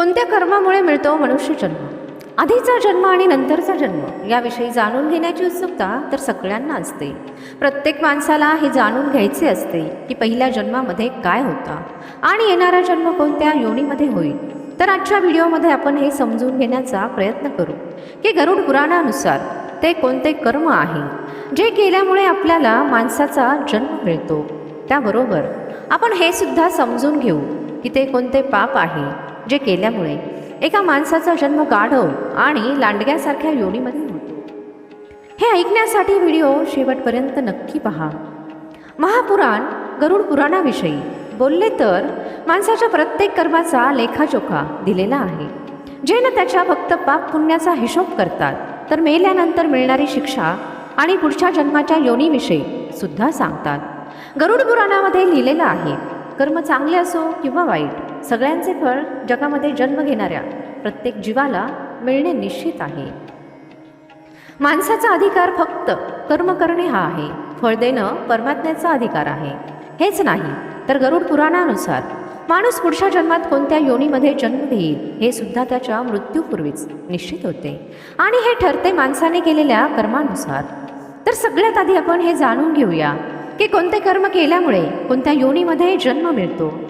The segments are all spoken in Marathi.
कोणत्या कर्मामुळे मिळतो मनुष्य जन्म? आधीचा जन्म आणि नंतरचा जन्म याविषयी जाणून घेण्याची उत्सुकता तर सगळ्यांना असते. प्रत्येक माणसाला हे जाणून घ्यायचे असते की पहिल्या जन्मामध्ये काय होता आणि येणारा जन्म कोणत्या योनीमध्ये होईल. तर आजच्या व्हिडिओमध्ये आपण हे समजून घेण्याचा प्रयत्न करू की गरुड पुराणानुसार ते कोणते कर्म आहे जे केल्यामुळे आपल्याला माणसाचा जन्म मिळतो. त्याबरोबर आपण हे सुद्धा समजून घेऊ की ते कोणते पाप आहे जे केल्यामुळे एका माणसाचा जन्म गाढव आणि लांडग्यासारख्या योनीमध्ये होतो. हे ऐकण्यासाठी व्हिडिओ शेवटपर्यंत नक्की पहा. महापुराण गरुड पुराणाविषयी बोलले तर माणसाच्या प्रत्येक कर्माचा लेखाजोखा दिलेला आहे. जे न त्याच्या फक्त पाप पुण्याचा हिशोब करतात तर मेल्यानंतर मिळणारी शिक्षा आणि पुढच्या जन्माच्या योनीविषयी सुद्धा सांगतात. गरुड पुराणामध्ये लिहिलेलं आहे कर्म चांगले असो किंवा वाईट सगळ्यांचे फळ जगामध्ये जन्म घेणाऱ्या प्रत्येक जीवाला मिळणे निश्चित आहे. माणसाचा अधिकार फक्त कर्म करणे हा आहे फळ देणं परमात्म्याचा अधिकार आहे. हेच नाही तर गरुड पुराणानुसार माणूस पुढच्या जन्मात कोणत्या योनीमध्ये जन्म घेईल हे सुद्धा त्याच्या मृत्यूपूर्वीच निश्चित होते. आणि हे ठरते माणसाने केलेल्या कर्मानुसार. तर सगळ्यात आधी आपण हे जाणून घेऊया की कोणते कर्म केल्यामुळे कोणत्या योनीमध्ये जन्म मिळतो?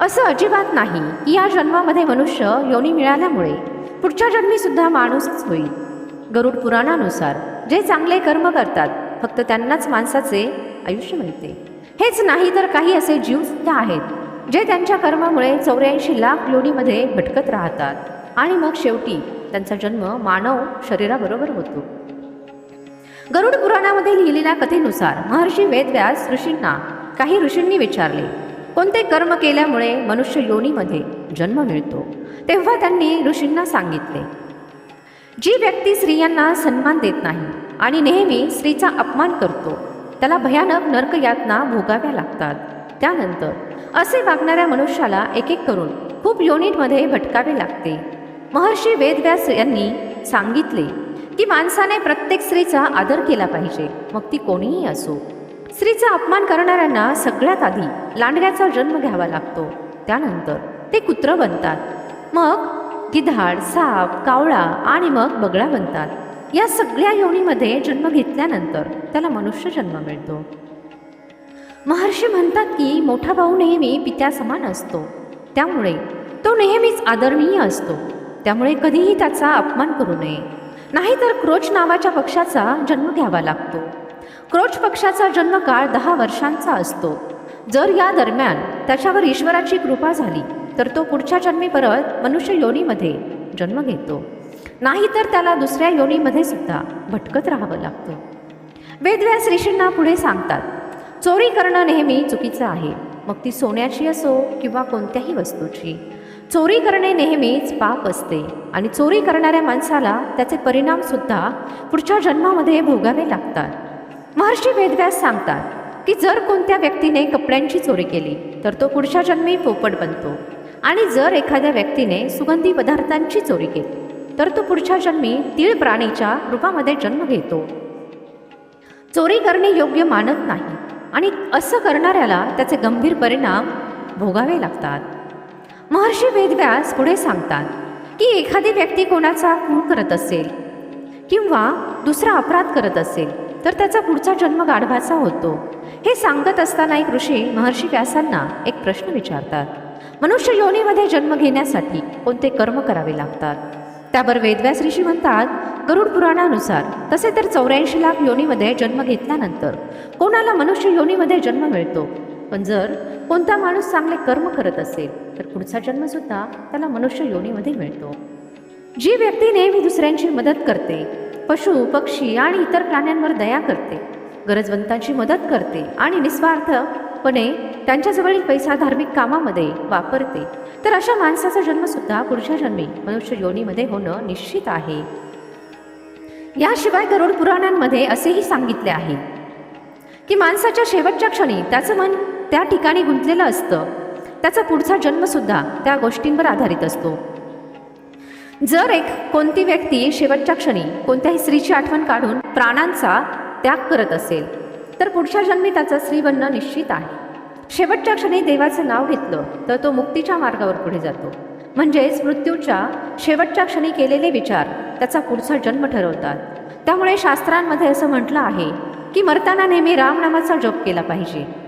असं अजिबात नाही. की या जन्मामध्ये मनुष्य योनी मिळाल्यामुळे पुढच्या जन्मी सुद्धा माणूसच होईल. गरुड पुराणानुसार जे चांगले कर्म करतात फक्त त्यांनाच माणसाचे आयुष्य मिळते. हेच नाही तर काही असे जीव सुद्धा आहेत जे त्यांच्या कर्मामुळे चौऱ्याऐंशी लाख योनीमध्ये भटकत राहतात आणि मग शेवटी त्यांचा जन्म मानव शरीराबरोबर होतो. गरुड पुराणामध्ये लिहिलेल्या कथेनुसार महर्षी वेदव्यास ऋषींना काही ऋषींनी विचारले कोणते कर्म केल्यामुळे मनुष्य योनीमध्ये जन्म मिळतो? तेव्हा त्यांनी ऋषींना सांगितले जी व्यक्ती स्त्रियांना सन्मान देत नाही आणि नेहमी स्त्रीचा अपमान करतो त्याला भयानक नरकयातना भोगाव्या लागतात. त्यानंतर असे वागणाऱ्या मनुष्याला एक एक करून खूप युनिटमध्ये भटकावे लागते. महर्षी वेदव्यास यांनी सांगितले की माणसाने प्रत्येक स्त्रीचा आदर केला पाहिजे. मग ती कोणीही असो. स्त्रीचा अपमान करणाऱ्यांना सगळ्यात आधी लांडग्याचा जन्म घ्यावा लागतो. त्यानंतर ते कुत्र बनतात. मग गिधाड साप कावळा आणि मग बगळा बनतात. या सगळ्या योनीमध्ये जन्म घेतल्यानंतर त्याला मनुष्य जन्म मिळतो. महर्षी म्हणतात की मोठा भाऊ नेहमी पित्या समान असतो. त्यामुळे तो नेहमीच आदरणीय असतो. त्यामुळे कधीही त्याचा अपमान करू नये. नाहीतर क्रोच नावाच्या पक्षाचा जन्म घ्यावा लागतो. क्रोच पक्षाचा जन्मकाळ दहा वर्षांचा असतो. जर या दरम्यान त्याच्यावर ईश्वराची कृपा झाली तर तो पुढच्या जन्मी परत मनुष्य योनीमध्ये जन्म घेतो. नाहीतर त्याला दुसऱ्या योनीमध्ये सुद्धा भटकत राहावं लागतं. वेदव्यास ऋषींना पुढे सांगतात चोरी करणं नेहमी चुकीचं आहे. मग ती सोन्याची असो किंवा कोणत्याही वस्तूची. चोरी करणे नेहमीच पाप असते आणि चोरी करणाऱ्या माणसाला त्याचे परिणामसुद्धा पुढच्या जन्मामध्ये भोगावे लागतात. महर्षी वेदव्यास सांगतात की जर कोणत्या व्यक्तीने कपड्यांची चोरी केली तर तो पुढच्या जन्मी पोपट बनतो. आणि जर एखाद्या व्यक्तीने सुगंधी पदार्थांची चोरी केली तर तो पुढच्या जन्मी तीळ प्राणीच्या रूपामध्ये जन्म घेतो. चोरी करणे योग्य मानत नाही आणि असं करणाऱ्याला त्याचे गंभीर परिणाम भोगावे लागतात. महर्षी वेदव्यास पुढे सांगतात की एखादी व्यक्ती कोणाचा खून करत असेल किंवा दुसरा अपराध करत असेल तर त्याचा पुढचा जन्म गाढवाचा होतो. हे सांगत असताना एक ऋषी महर्षी व्यासांना एक प्रश्न विचारतात. मनुष्य योनीमध्ये जन्म घेण्यासाठी कोणते कर्म करावे लागतात? त्यावर वेदव्यास ऋषी म्हणतात गरुड पुराणानुसार तसे तर चौऱ्याऐंशी लाख योनीमध्ये जन्म घेतल्यानंतर कोणाला मनुष्य योनीमध्ये जन्म मिळतो? पण जर कोणता माणूस चांगले कर्म करत असेल तर पुढचा जन्मसुद्धा त्याला मनुष्य योनीमध्ये मिळतो. जी व्यक्ती नेहमी दुसऱ्यांची मदत करते पशु पक्षी आणि इतर प्राण्यांवर दया करते गरजवंतांची मदत करते आणि निस्वार्थपणे त्यांच्याजवळील पैसा धार्मिक कामामध्ये वापरते तर अशा माणसाचा जन्मसुद्धा पुढच्या जन्मी मनुष्य योनीमध्ये होणं निश्चित आहे. याशिवाय गरुड पुराणांमध्ये असेही सांगितले आहे की माणसाच्या शेवटच्या क्षणी त्याचं मन त्या ठिकाणी गुंतलेलं असतं. त्याचा पुढचा जन्मसुद्धा त्या गोष्टींवर आधारित असतो. जर एक कोणती व्यक्ती शेवटच्या क्षणी कोणत्याही स्त्रीची आठवण काढून प्राणांचा त्याग करत असेल तर पुढच्या जन्मी त्याचा स्त्री बनणं निश्चित आहे. शेवटच्या क्षणी देवाचं नाव घेतलं तर तो मुक्तीच्या मार्गावर पुढे जातो. म्हणजेच मृत्यूच्या शेवटच्या क्षणी केलेले विचार त्याचा पुढचा जन्म ठरवतात. त्यामुळे शास्त्रांमध्ये असं म्हटलं आहे की मरताना नेहमी रामनामाचा जप केला पाहिजे.